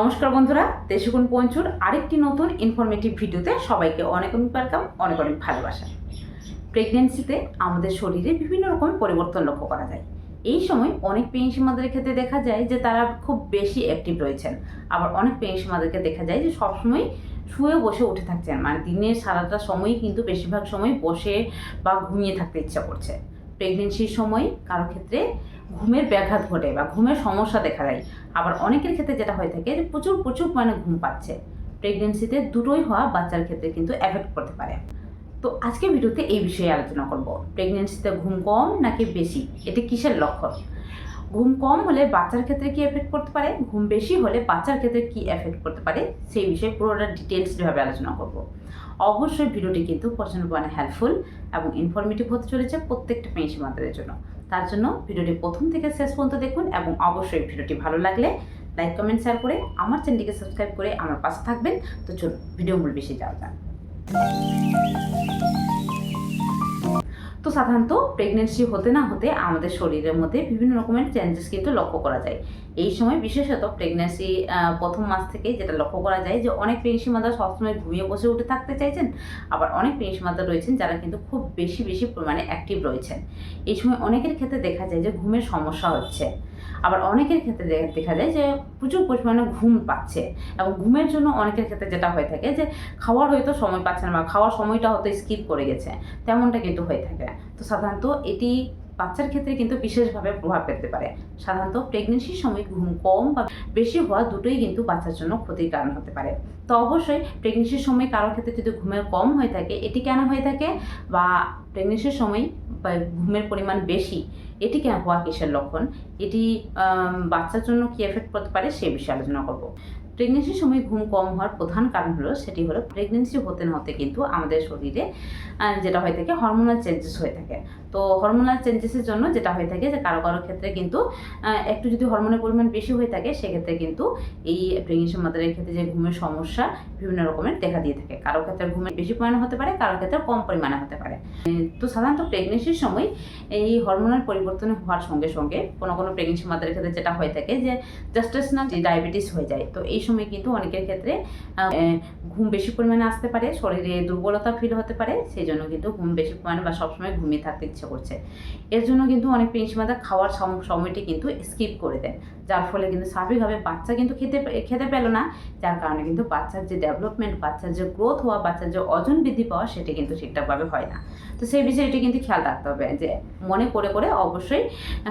নমস্কার বন্ধুরা দেশগুণ পঞ্চুর আরেকটি নতুন ইনফরমেটিভ ভিডিওতে সবাইকে অনেক অনেক ওয়েলকাম অনেক অনেক ভালোবাসা। প্রেগনেন্সিতে আমাদের শরীরে বিভিন্ন রকম পরিবর্তন লক্ষ্য করা যায়। এই সময় অনেক পেয়েন্সি মাদের ক্ষেত্রে দেখা যায় যে তারা খুব বেশি অ্যাক্টিভ রয়েছেন। আবার অনেক পেয়েন্সি মাদেরকে দেখা যায় যে সবসময় শুয়ে বসে উঠে থাকছেন। মানে দিনের সারাটা সময় কিন্তু বেশিরভাগ সময় বসে বা ঘুমিয়ে থাকতে ইচ্ছা করছে। প্রেগনেন্সির সময় কারও ক্ষেত্রে ঘুমের ব্যাঘাত ঘটে বা ঘুমের সমস্যা দেখা দেয়। আবার অনেকের ক্ষেত্রে যেটা হয়ে থাকে যে প্রচুর প্রচুর পরিমাণে ঘুম পাচ্ছে। প্রেগনেন্সিতে দুটোই হওয়া বাচ্চার ক্ষেত্রে কিন্তু এফেক্ট করতে পারে। তো আজকে ভিডিওতে এই বিষয়ে আলোচনা করব। প্রেগনেন্সিতে ঘুম কম নাকি বেশি? এটি কিসের লক্ষণ? ঘুম কম হলে বাচ্চার ক্ষেত্রে কি এফেক্ট করতে পারে? ঘুম বেশি হলে বাচ্চার ক্ষেত্রে কি এফেক্ট করতে পারে? সেই বিষয়ে পুরোটা ডিটেলসভাবে আলোচনা করব। অবশ্যই ভিডিওটি কিন্তু প্রচণ্ড মানে হেল্পফুল এবং ইনফরমেটিভ হতে চলেছে প্রত্যেকটা পেন্সি মাতাদের জন্য। তার জন্য ভিডিওটি প্রথম থেকে শেষ পর্যন্ত দেখুন এবং অবশ্যই ভিডিওটি ভালো লাগলে লাইক কমেন্ট শেয়ার করে আমার চ্যানেলটিকে সাবস্ক্রাইব করে আমার পাশে থাকবেন। তো চলুন ভিডিও মূল বেশি যাওয়া যাক। তো সাধারণত প্রেগনেন্সি হতে না হতে আমাদের শরীরের মধ্যে বিভিন্ন রকমের চেঞ্জেস কিন্তু লক্ষ্য করা যায়। এই সময় বিশেষত প্রেগনেন্সি প্রথম মাস থেকে যেটা লক্ষ্য করা যায় যে অনেক প্রেগনেন্সি মাদার সবসময় ঘুমিয়ে বসে উঠে থাকতে চাইছেন, আবার অনেক প্রেগনেন্সি মাদার রয়েছেন যারা কিন্তু খুব বেশি বেশি পরিমাণে অ্যাক্টিভ রয়েছেন। এই সময় অনেকের ক্ষেত্রে দেখা যায় যে ঘুমের সমস্যা হচ্ছে। আবার অনেকের ক্ষেত্রে দেখা যায় যে প্রচুর পরিমাণে ঘুম পাচ্ছে এবং ঘুমের জন্য অনেকের ক্ষেত্রে যেটা হয়ে থাকে যে খাওয়ার হয়তো সময় পাচ্ছে না বা খাওয়ার সময়টা হয়তো স্কিপ করে গেছে, তেমনটা কিন্তু হয়ে থাকে। তো সাধারণত এটি বাচ্চার ক্ষেত্রে কিন্তু বিশেষভাবে প্রভাব পেতে পারে। সাধারণত প্রেগনেন্সির সময় ঘুম কম বা বেশি হওয়া দুটোই কিন্তু বাচ্চার জন্য ক্ষতির কারণ হতে পারে। তো অবশ্যই প্রেগনেন্সির সময় কারোর ক্ষেত্রে যদি ঘুমের কম হয়ে থাকে, এটি কেন হয়ে থাকে? বা প্রেগনেন্সির সময় ঘুমের পরিমাণ বেশি এটি কেন হওয়া কিসের লক্ষণ? এটি বাচ্চার জন্য কী এফেক্ট করতে পারে? সে বিষয়ে আলোচনা করব। প্রেগনেন্সির সময় ঘুম কম হওয়ার প্রধান কারণ হলো সেটি হলো প্রেগনেন্সি হতে না হতে কিন্তু আমাদের শরীরে যেটা হয়ে থাকে হরমোনাল চেঞ্জেস হয়ে থাকে। তো হরমোনাল চেঞ্জেসের জন্য যেটা হয়ে থাকে যে কারও কারও ক্ষেত্রে কিন্তু একটু যদি হরমোনের পরিমাণ বেশি হয়ে থাকে সেক্ষেত্রে কিন্তু এই প্রেগনেন্সি মাদারের ক্ষেত্রে যে ঘুমের সমস্যা বিভিন্ন রকমের দেখা দিয়ে থাকে। কারও ক্ষেত্রে ঘুমের বেশি পরিমাণে হতে পারে, কারও ক্ষেত্রে কম পরিমাণে হতে পারে। তো সাধারণত প্রেগনেন্সির সময় এই হরমোনাল পরিবর্তন হওয়ার সঙ্গে সঙ্গে কোনো কোনো প্রেগনেন্সি মাদারের ক্ষেত্রে যেটা হয়ে থাকে যে জাস্টেশনাল ডায়াবেটিস হয়ে যায়। তো এই সময় কিন্তু অনেকের ক্ষেত্রে ঘুম বেশি পরিমাণে আসতে পারে, শরীরে দুর্বলতা ফিল হতে পারে সেই জন্য কিন্তু ঘুম বেশি পরিমাণে বা সবসময় ঘুমিয়ে থাকতে ইচ্ছে করছে। এর জন্য কিন্তু অনেক মাদার খাওয়ার সময়টি কিন্তু স্কিপ করে দেন। যার ফলে কিন্তু স্বাভাবিকভাবে বাচ্চা কিন্তু খেতে খেতে পেল না। যার কারণে কিন্তু বাচ্চার যে ডেভেলপমেন্ট বাচ্চার যে গ্রোথ হওয়া, বাচ্চার যে ওজন বৃদ্ধি পাওয়া, সেটি কিন্তু ঠিকঠাকভাবে হয় না। তো সেই বিষয়টি কিন্তু খেয়াল রাখতে হবে যে মনে করে করে অবশ্যই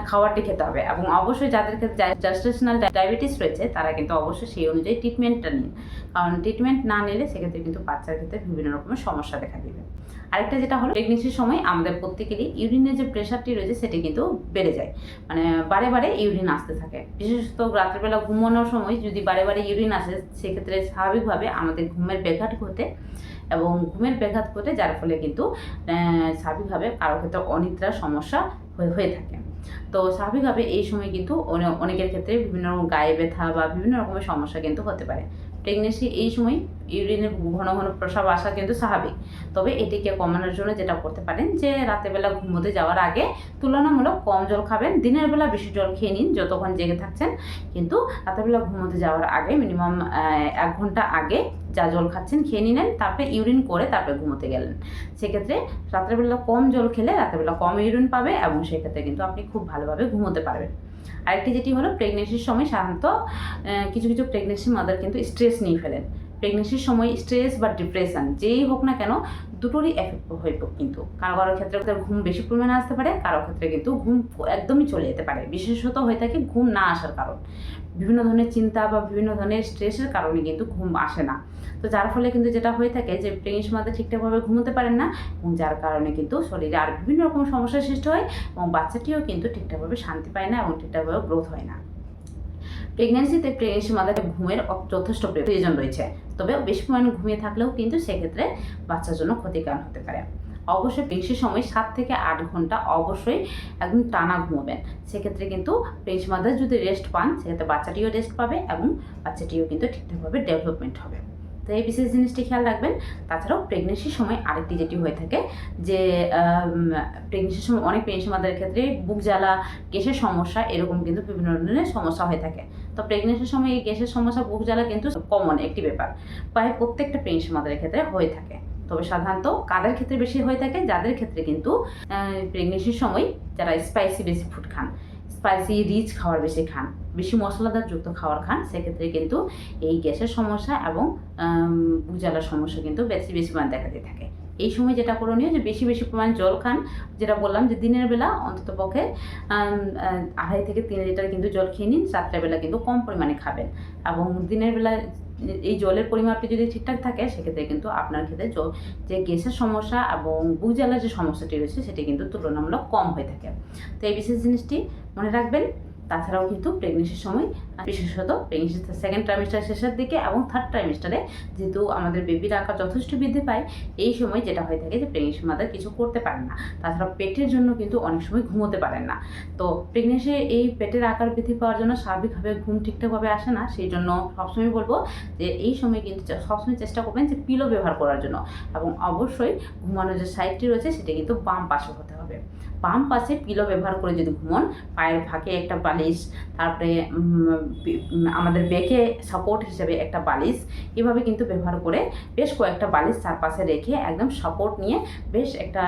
খাবারটি খেতে হবে এবং অবশ্যই যাদের ক্ষেত্রে জাস্টেশনাল ডায়াবেটিস রয়েছে, তারা কিন্তু অবশ্যই সেই অনুযায়ী ট্রিটমেন্টটা নিন। কারণ ট্রিটমেন্ট না নিলে সেক্ষেত্রে কিন্তু বাচ্চার ক্ষেত্রে বিভিন্ন রকমের সমস্যা দেখা দিবে। আরেকটা যেটা হলো প্রেগনেন্সির সময় আমাদের প্রত্যেকেরই ইউরিনের যে প্রেশারটি রয়েছে সেটি কিন্তু বেড়ে যায়। মানে বারে বারে ইউরিন আসতে থাকে। বিশেষত রাত্রিবেলা ঘুমানোর সময় যদি বারে বারে ইউরিন আসে, সেক্ষেত্রে স্বাভাবিকভাবে আমাদের ঘুমের ব্যাঘাত ঘটে এবং ঘুমের ব্যাঘাত ঘটে, যার ফলে কিন্তু স্বাভাবিকভাবে কারও ক্ষেত্রে অনিদ্রার সমস্যা হয়ে থাকে। তো স্বাভাবিকভাবে এই সময় কিন্তু অনে- অনেকের ক্ষেত্রে বিভিন্ন রকম গায়ে ব্যথা বা বিভিন্ন রকমের সমস্যা কিন্তু হতে পারে। প্রেগনেন্সি এই সময় ইউরিনের ঘন ঘন প্রসাব আসা কিন্তু স্বাভাবিক। তবে এটিকে কমানোর জন্য যেটা করতে পারেন যে রাতেরবেলা ঘুমোতে যাওয়ার আগে তুলনামূলক কম জল খাবেন, দিনের বেলা বেশি জল খেয়ে নিন যতক্ষণ জেগে থাকছেন। কিন্তু রাতেরবেলা ঘুমোতে যাওয়ার আগে মিনিমাম এক ঘণ্টা আগে যা জল খাচ্ছেন খেয়ে নিলেন, তারপরে ইউরিন করে তারপরে ঘুমোতে গেলেন। সেক্ষেত্রে রাত্রেবেলা কম জল খেলে রাত্রেবেলা কম ইউরিন পাবে এবং সেক্ষেত্রে কিন্তু আপনি খুব ভালোভাবে ঘুমোতে পারবেন। আরেকটি যেটি হলো প্রেগনেন্সির সময় সাধারণত কিছু কিছু প্রেগনেন্সি মাদার কিন্তু স্ট্রেস নিয়ে ফেলেন প্রেগনেন্সির সময় স্ট্রেস বা ডিপ্রেশন যেই হোক না কেন, দুটোরই এফেক্ট হয়ে পড়ে কিন্তু। কারও কারও ক্ষেত্রে ঘুম বেশি পরিমাণে আসতে পারে, কারও ক্ষেত্রে কিন্তু ঘুম একদমই চলে যেতে পারে। বিশেষত হয়ে থাকে ঘুম না আসার কারণ। বিভিন্ন ধরনের চিন্তা বা বিভিন্ন ধরনের স্ট্রেসের কারণে কিন্তু ঘুম আসে না। তো যার ফলে কিন্তু যেটা হয়ে থাকে যে প্রেগনেন্সি মাদের ঠিকঠাকভাবে ঘুমোতে পারেন না, এবং যার কারণে কিন্তু শরীরে আর বিভিন্ন রকম সমস্যার সৃষ্টি হয়, এবং বাচ্চাটিও কিন্তু ঠিকঠাকভাবে শান্তি পায় না, এবং ঠিকঠাকভাবে গ্রোথ হয় না। প্রেগনেন্সিতে প্রেগনেন্সি মাদারকে ঘুমের যথেষ্ট প্রয়োজন রয়েছে। তবে বেশি পরিমাণে ঘুমিয়ে থাকলেও কিন্তু সেক্ষেত্রে বাচ্চার জন্য ক্ষতিকারণ হতে পারে। অবশ্যই বেশি সময় সাত থেকে আট ঘণ্টা অবশ্যই একদম টানা ঘুমোবেন। সেক্ষেত্রে কিন্তু প্রেগনেন্সি মাদার যদি রেস্ট পান, সেক্ষেত্রে বাচ্চাটিও রেস্ট পাবে এবং বাচ্চাটিও কিন্তু ঠিকঠাকভাবে ডেভেলপমেন্ট হবে। তো এই বিশেষ জিনিসটি খেয়াল রাখবেন। তাছাড়াও প্রেগনেন্সির সময় আরেকটি যেটি হয়ে থাকে যে প্রেগনেন্সির সময় অনেক পেনশন মাদের ক্ষেত্রে বুক জ্বালা, গ্যাসের সমস্যা এরকম কিন্তু বিভিন্ন ধরনের সমস্যা হয়ে থাকে। তো প্রেগনেন্সির সময় এই গ্যাসের সমস্যা, বুক জ্বালা কিন্তু কমন একটি ব্যাপার। প্রায় প্রত্যেকটা পেনশন মাদের ক্ষেত্রে হয়ে থাকে। তবে সাধারণত কাদের ক্ষেত্রে বেশি হয়ে থাকে? যাদের ক্ষেত্রে কিন্তু প্রেগনেন্সির সময় যারা স্পাইসি বেশি ফুড খান স্পাইসি রিচ খাবার বেশি খান, বেশি মশলাদার যুক্ত খাবার খান, সেক্ষেত্রে কিন্তু এই গ্যাসের সমস্যা এবং উজালার সমস্যা কিন্তু বেশি বেশি পরিমাণ দেখা দিয়ে থাকে। এই সময় যেটা করণীয় যে বেশি বেশি পরিমাণ জল খান, যেটা বললাম যে দিনের বেলা অন্তত পক্ষে আড়াই থেকে তিন লিটার কিন্তু জল খেয়ে নিন রাত্রেবেলা কিন্তু কম পরিমাণে খাবেন। এবং দিনের বেলা এই জলের পরিমাপটি যদি ঠিকঠাক থাকে, সেক্ষেত্রে কিন্তু আপনার ক্ষেত্রে যে গ্যাসের সমস্যা এবং বুক জ্বালার যে সমস্যাটি রয়েছে, সেটি কিন্তু তুলনামূলক কম হয়ে থাকে। তো এই বিশেষ জিনিসটি মনে রাখবেন তাছাড়াও কিন্তু প্রেগনেন্সির সময়, বিশেষত প্রেগনেন্সির সেকেন্ড ট্রাইমিস্টার শেষের দিকে এবং থার্ড ট্রাইমিস্টারে যেহেতু আমাদের বেবির আকার যথেষ্ট বৃদ্ধি পায়, এই সময় যেটা হয়ে থাকে যে প্রেগনেন্সি মাদার কিছু করতে পারে না। তাছাড়া পেটের জন্য কিন্তু অনেক সময় ঘুমোতে পারেন না। তো প্রেগনেন্সি এই পেটের আকার বৃদ্ধি পাওয়ার জন্য স্বাভাবিকভাবে ঘুম ঠিকঠাকভাবে আসে না। সেই জন্য সবসময় বলব যে এই সময় কিন্তু সবসময় চেষ্টা করবেন যে পিলো ব্যবহার করার জন্য এবং অবশ্যই ঘুমানোর যে সাইডটি রয়েছে সেটা কিন্তু বাম পাশে হতে হবে। বাম পাশে পিলো ব্যবহার করে যদি ঘুমন, পায়ের ফাঁকে একটা বালিশ, তারপরে আমাদের বেকে সাপোর্ট হিসেবে একটা বালিশ, এভাবে কিন্তু ব্যবহার করে বেশ কয়েকটা বালিশ চারপাশে রেখে একদম সাপোর্ট নিয়ে বেশ একটা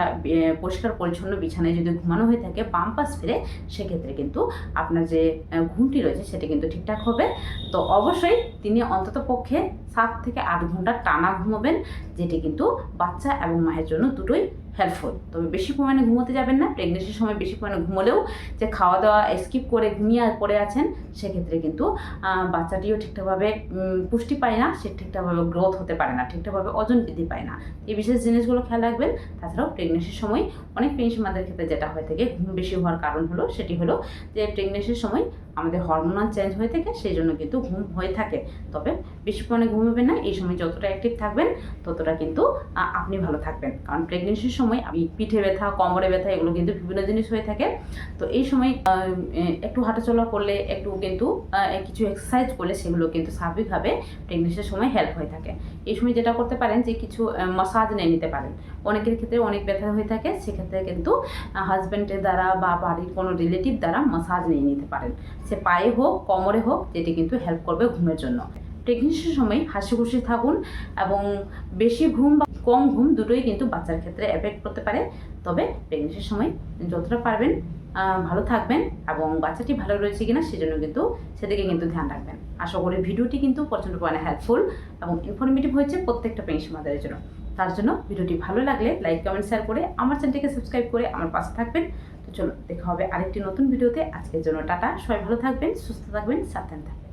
পরিষ্কার পরিচ্ছন্ন বিছানায় যদি ঘুমানো হয়ে থাকে, বাম পাশ ফিরে সেক্ষেত্রে কিন্তু আপনার যে ঘুমটি রয়েছে সেটা কিন্তু ঠিকঠাক হবে। তো অবশ্যই তিনি অন্তত পক্ষে সাত থেকে আট ঘণ্টা টানা ঘুমাবেন, যেটি কিন্তু বাচ্চা এবং মায়ের জন্য দুটোই হেল্পফুল তবে বেশি পরিমাণে ঘুমোতে যাবেন না প্রেগনেন্সির সময় বেশি পরিমাণে ঘুমোলেও যে খাওয়া দাওয়া স্কিপ করে ঘুমিয়ে পড়ে আছেন, সেক্ষেত্রে কিন্তু বাচ্চাটিও ঠিকঠাকভাবে পুষ্টি পায় না, সে ঠিকঠাকভাবে গ্রোথ হতে পারে না, ঠিকঠাকভাবে ওজন বৃদ্ধি পায় না। এই বিশেষ জিনিসগুলো খেয়াল রাখবেন। তাছাড়াও প্রেগনেন্সির সময় অনেক পেনশন মাদের ক্ষেত্রে যেটা হয়ে থাকে, ঘুম বেশি হওয়ার কারণ হলো, সেটি হলো যে প্রেগনেন্সির সময় আমাদের হরমোনাল চেঞ্জ হয়ে থাকে সেই জন্য কিন্তু ঘুম হয়ে থাকে। তবে বেশি পরিমাণে ঘুমাবেন না, এই সময় যতটা অ্যাক্টিভ থাকবেন, ততটা কিন্তু আপনি ভালো থাকবেন। কারণ প্রেগনেন্সির সময় আমি পিঠে ব্যথা, কোমরে ব্যথা, এগুলো কিন্তু বিভিন্ন জিনিস হয়ে থাকে। তো এই সময় একটু হাঁটাচলা করলে, একটু কিন্তু কিছু এক্সারসাইজ করলে সেগুলো কিন্তু স্বাভাবিকভাবে প্রেগনেন্সির সময় হেল্প হয়ে থাকে। এই সময় যেটা করতে পারেন যে, কিছু মাসাজ নিয়ে নিতে পারেন। অনেকের ক্ষেত্রে অনেক ব্যথা হয়ে থাকে, সেক্ষেত্রে কিন্তু হাজব্যান্ডের দ্বারা বা বাড়ির কোনো রিলেটিভ দ্বারা মাসাজ নিয়ে নিতে পারেন। সে পায়ে হোক, কোমরে হোক, যেটি কিন্তু হেল্প করবে ঘুমের জন্য। প্রেগনেন্সির সময় হাসি খুশি থাকুন এবং বেশি ঘুম বা কম ঘুম দুটোই কিন্তু বাচ্চার ক্ষেত্রে এফেক্ট করতে পারে। তবে প্রেগনেন্সির সময় যতটা পারবেন ভালো থাকবেন এবং বাচ্চাটি ভালো রয়েছে কিনা সেজন্য কিন্তু সেদিকে কিন্তু ধ্যান রাখবেন। আশা করি ভিডিওটি কিন্তু প্রচণ্ড পরিমাণে হেল্পফুল এবং ইনফরমেটিভ হয়েছে প্রত্যেকটা পেনশন মাদারের জন্য। তার জন্য ভিডিওটি ভালো লাগলে লাইক কমেন্ট শেয়ার করে আমার চ্যানেলটিকে সাবস্ক্রাইব করে আমার পাশে থাকবেন। চলো, দেখা হবে আরেকটি নতুন ভিডিওতে। আজকের জন্য টাটা, সবাই ভালো থাকবেন, সুস্থ থাকবেন, সাবধান থাকবেন।